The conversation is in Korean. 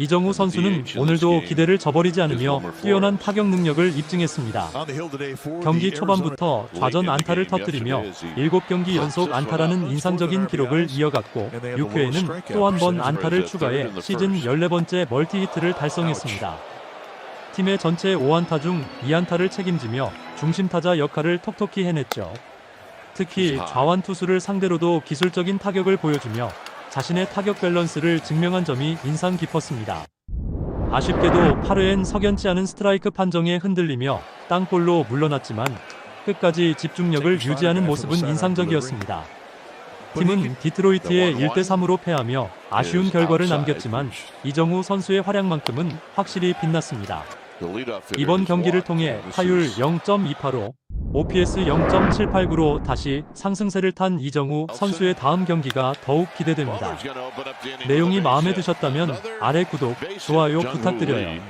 이정우 선수는 오늘도 기대를 저버리지 않으며 뛰어난 타격 능력을 입증했습니다. 경기 초반부터 좌전 안타를 터뜨리며 7경기 연속 안타라는 인상적인 기록을 이어갔고 6회에는 또 한 번 안타를 추가해 시즌 14번째 멀티 히트를 달성했습니다. 팀의 전체 5안타 중 2안타를 책임지며 중심타자 역할을 톡톡히 해냈죠. 특히 좌완 투수를 상대로도 기술적인 타격을 보여주며 자신의 타격 밸런스를 증명한 점이 인상 깊었습니다. 아쉽게도 8회엔 석연치 않은 스트라이크 판정에 흔들리며 땅볼로 물러났지만 끝까지 집중력을 유지하는 모습은 인상적이었습니다. 팀은 디트로이트에 1대3으로 패하며 아쉬운 결과를 남겼지만 이정우 선수의 활약만큼은 확실히 빛났습니다. 이번 경기를 통해 타율 0.28로 OPS 0.789로 다시 상승세를 탄 이정우 선수의 다음 경기가 더욱 기대됩니다. 내용이 마음에 드셨다면 아래 구독, 좋아요 부탁드려요.